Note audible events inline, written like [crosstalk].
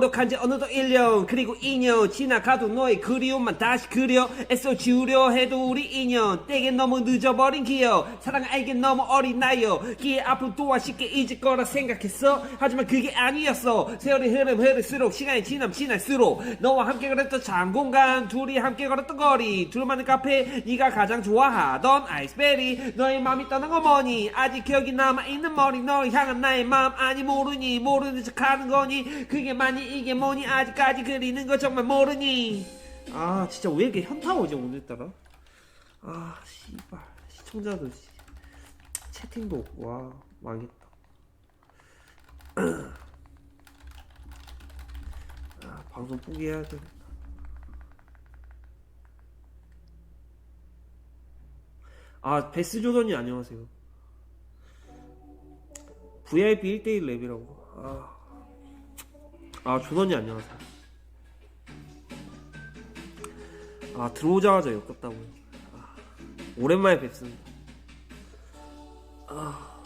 녹한지 어느덧 1년 그리고 2년 지나가도 너의 그리움만 다시 그려 애써 지우려 해도 우리 인연 때게 너무 늦어버린 기억. 사랑 알게 너무 어린 나요 기회 앞으로 또한 쉽게 잊을 거라 생각했어. 하지만 그게 아니었어. 세월이 흐름 흐를수록 시간이 지남 지날수록 너와 함께 걸었던 장공간 둘이 함께 걸었던 거리 둘만의 카페 네가 가장 좋아하던 아이스베리 너의 마음이 떠난 거 뭐니 아직 기억이 남아있는 머리 너를 향한 나의 마음 아니 모르니 모르는 척 하는 거니. 그게 많이 이게 뭐니? 아직까지 그리는 거 정말 모르니? 아 진짜 왜 이렇게 현타 오지 오늘따라? 아 씨발. 시청자들 씨. 채팅도 없고. 와 망했다. [clears throat] 아 방송 포기해야 돼. 아, 베스 조던이 안녕하세요. VIP 1대1 랩이라고. 아, 아 조던이 안녕하세요. 아, 들어오자마자 역겹다고. 아, 오랜만에 뵙습니다. 아,